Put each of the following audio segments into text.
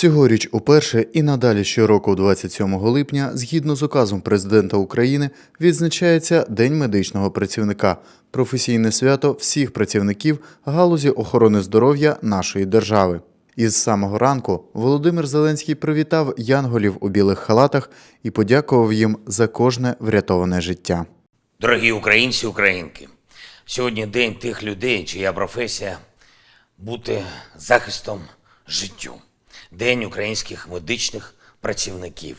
Цьогоріч уперше і надалі щороку, 27 липня, згідно з указом президента України, відзначається День медичного працівника професійне свято всіх працівників галузі охорони здоров'я нашої держави. Із самого ранку Володимир Зеленський привітав янголів у білих халатах і подякував їм за кожне врятоване життя. Дорогі українці, українки, сьогодні день тих людей, чия професія бути захистом життю. День українських медичних працівників,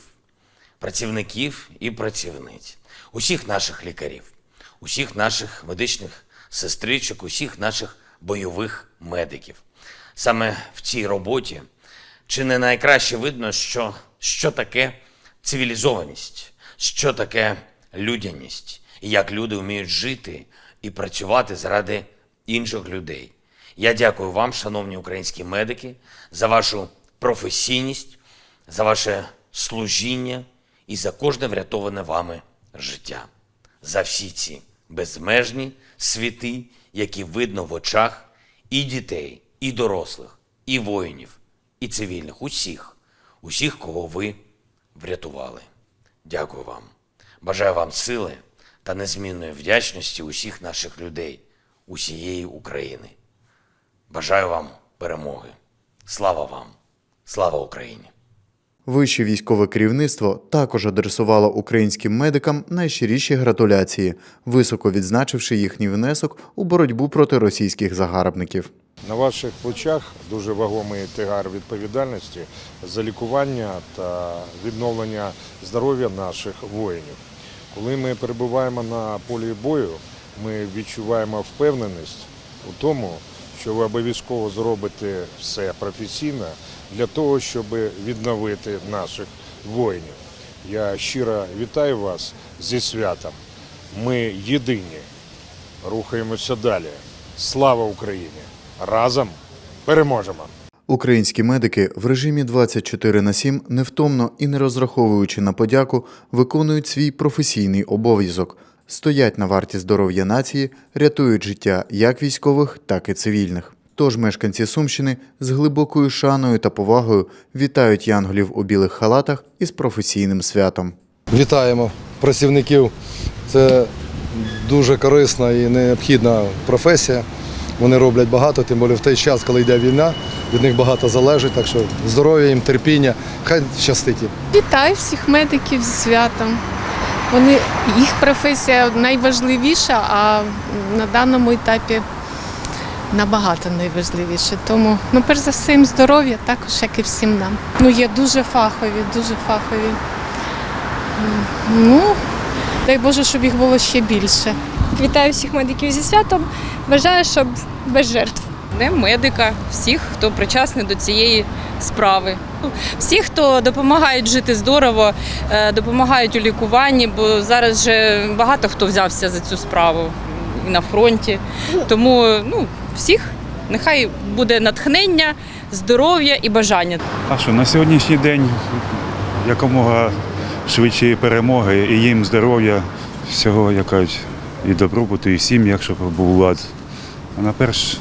працівників і працівниць, усіх наших лікарів, усіх наших медичних сестричок, усіх наших бойових медиків. Саме в цій роботі чи не найкраще видно, що, що таке цивілізованість, що таке людяність, і як люди вміють жити і працювати заради інших людей. Я дякую вам, шановні українські медики, за вашу професійність, за ваше служіння і за кожне врятоване вами життя, за всі ці безмежні світи, які видно в очах і дітей, і дорослих, і воїнів, і цивільних, усіх, усіх, кого ви врятували. Дякую вам. Бажаю вам сили та незмінної вдячності усіх наших людей, усієї України. Бажаю вам перемоги. Слава вам! Слава Україні! Вище військове керівництво також адресувало українським медикам найщиріші гратуляції, високо відзначивши їхній внесок у боротьбу проти російських загарбників. На ваших плечах дуже вагомий тягар відповідальності за лікування та відновлення здоров'я наших воїнів. Коли ми перебуваємо на полі бою, ми відчуваємо впевненість у тому, що ви обов'язково зробите все професійно для того, щоб відновити наших воїнів. Я щиро вітаю вас зі святом. Ми єдині. Рухаємося далі. Слава Україні! Разом переможемо! Українські медики в режимі 24 на 7 невтомно і не розраховуючи на подяку, виконують свій професійний обов'язок, стоять на варті здоров'я нації, рятують життя як військових, так і цивільних. Тож мешканці Сумщини з глибокою шаною та повагою вітають янголів у білих халатах із професійним святом. Вітаємо працівників. Це дуже корисна і необхідна професія. Вони роблять багато, тим більше в той час, коли йде війна, від них багато залежить. Так що здоров'я їм, терпіння, хай щастить їм. Вітаю всіх медиків зі святом. Вони, їх професія найважливіша, а на даному етапі набагато найважливіше. Тому, ну, перш за все, їм здоров'я, також як і всім нам. Ну, є дуже фахові, дуже фахові. Ну, дай Боже, щоб їх було ще більше. Вітаю всіх медиків зі святом. Бажаю, щоб без жертв. Днем медика, всіх, хто причасний до цієї справи. Всі, хто допомагають жити здорово, е, допомагають у лікуванні, бо зараз вже багато хто взявся за цю справу і на фронті. Тому ну, всіх нехай буде натхнення, здоров'я і бажання. А що на сьогоднішній день якомога швидші перемоги і їм здоров'я, всього якось і добробуту, і сім'ях, щоб був лад. А наперш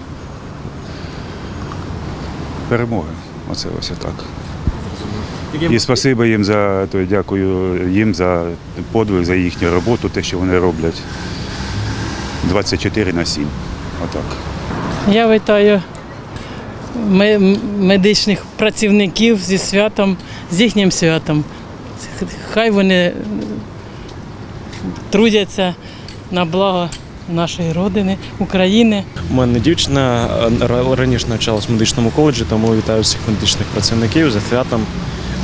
перемоги. Оце ось так. І спасибо їм за то, дякую їм за подвиг, за їхню роботу, те, що вони роблять. 24 на 7. Отак. Я вітаю медичних працівників зі святом, з їхнім святом. Хай вони трудяться на благо нашої родини, України. У мене дівчина раніше навчалась в медичному коледжі, тому вітаю всіх медичних працівників за святом,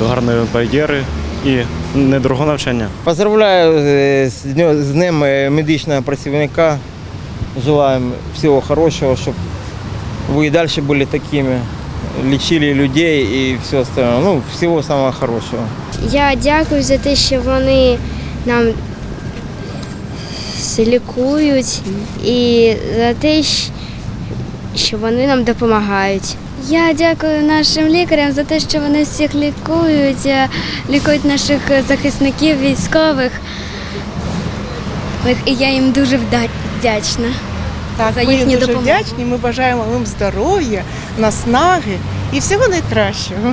гарної кар'єри і недорого навчання. Поздравляю е, з днем- з Днем е, медичного працівника. Желаем всего хорошего, чтобы вы и дальше были такими, лечили людей и все остальное. Ну, всего самого хорошего. Я дякую за те, що вони нам с- лікують і за те, щ- що вони нам допомагають. Я дякую нашим лікарям за те, що вони всіх лікують, е, лікують наших захисників, військових. І я їм дуже вдячна. Так, за ми їм дуже допомогу. вдячні. Ми бажаємо їм здоров'я, наснаги і всього найкращого.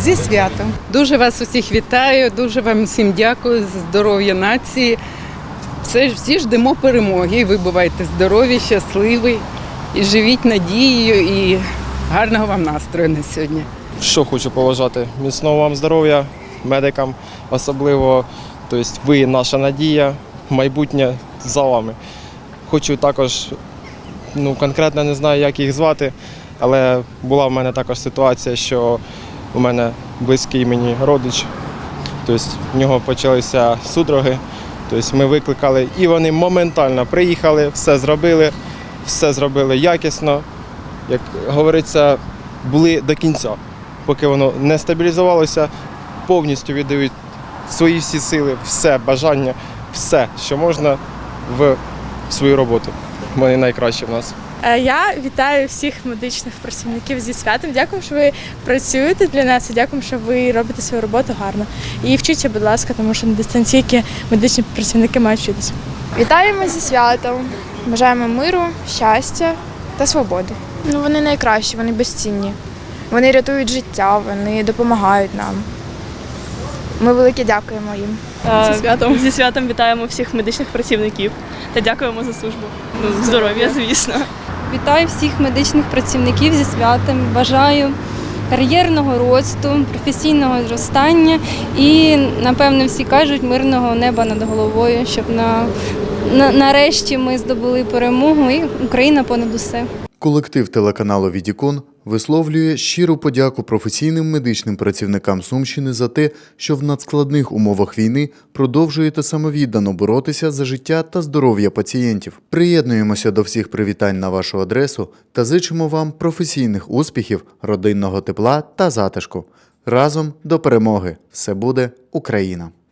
Зі святом. Дуже вас усіх вітаю, дуже вам всім дякую за здоров'я нації. Все ж всі ждемо перемоги. І ви бувайте здорові, щасливі, і живіть надією, і гарного вам настрою на сьогодні. Що хочу поважати? Міцного вам здоров'я, медикам особливо. Тобто ви наша надія, майбутнє за вами. Хочу також, ну конкретно не знаю, як їх звати, але була в мене також ситуація, що у мене близький мені родич, тобто в нього почалися судороги. Тобто ми викликали і вони моментально приїхали, все зробили, все зробили якісно. Як говориться, були до кінця поки воно не стабілізувалося, повністю віддають свої всі сили, все бажання, все, що можна в свою роботу. Вони найкращі в нас. Е, Я вітаю всіх медичних працівників зі святом. Дякую, що ви працюєте для нас. і Дякую, що ви робите свою роботу гарно. І вчіться, будь ласка, тому що на дистанційки медичні працівники мають вчитися. Вітаємо зі святом. Бажаємо миру, щастя та свободи. Ну вони найкращі, вони безцінні. Вони рятують життя, вони допомагають нам. Ми велике дякуємо їм. Зі святом зі святом вітаємо всіх медичних працівників та дякуємо за службу. Ну, здоров'я, звісно. Вітаю всіх медичних працівників зі святом. Бажаю кар'єрного росту, професійного зростання і, напевно, всі кажуть, мирного неба над головою, щоб на, на нарешті ми здобули перемогу і Україна понад усе. Колектив телеканалу Відікон висловлює щиру подяку професійним медичним працівникам Сумщини за те, що в надскладних умовах війни продовжуєте самовіддано боротися за життя та здоров'я пацієнтів. Приєднуємося до всіх привітань на вашу адресу та зичимо вам професійних успіхів, родинного тепла та затишку. Разом до перемоги! Все буде Україна!